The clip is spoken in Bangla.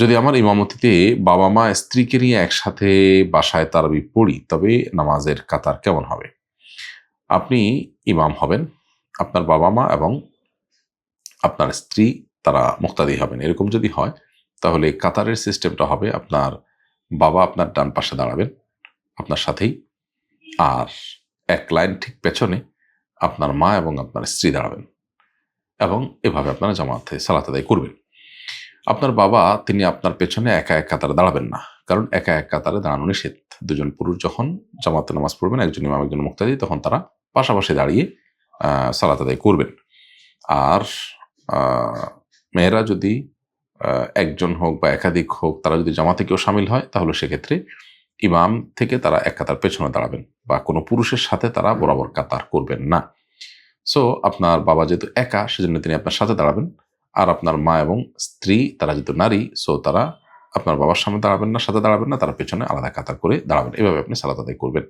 যদি আমার ইমামতিতে বাবা মা স্ত্রীকে নিয়ে একসাথে বাসায় তারাবি পড়ি, তবে নামাজের কাতার কেমন হবে? আপনি ইমাম হবেন, আপনার বাবা মা এবং আপনার স্ত্রী তারা মুক্তাদি হবেন। এরকম যদি হয়, তাহলে কাতারের সিস্টেমটা হবে, আপনার বাবা আপনার ডান পাশে দাঁড়াবেন, আপনার সাথেই। আর এক লাইন ঠিক পেছনে আপনার মা এবং আপনার স্ত্রী দাঁড়াবেন এবং এভাবে আপনারা জামাতে সালাত আদায় করবেন। আপনার বাবা, তিনি আপনার পেছনে একা এক কাতারে দাঁড়াবেন না। কারণ একা এক কাতারে দাঁড়ানো নিষেধ। দুজন পুরুষ যখন জামাতে নামাজ পড়বেন, একজন ইমাম, একজন মুক্তাদি, তখন তারা পাশাপাশি দাঁড়িয়ে সালাত আদায় করবেন। আর মেয়েরা যদি একজন হোক বা একাধিক হোক, তারা যদি জামাতে কেউ সামিল হয়, তাহলে সেক্ষেত্রে ইমাম থেকে তারা এক কাতার পেছনে দাঁড়াবেন বা কোনো পুরুষের সাথে তারা বরাবর কাতার করবেন না। সো আপনার বাবা যেহেতু একা, সেজন্য তিনি আপনার সাথে দাঁড়াবেন। আর আপনার মা এবং স্ত্রী, তারা যেহেতু নারী সো তারা আপনার বাবার সামনে দাঁড়াবেন না, সাথে দাঁড়াবেন না, তারা পেছনে আলাদা কাতার করে দাঁড়াবেন। এভাবে আপনি সালাত আদায় করবেন।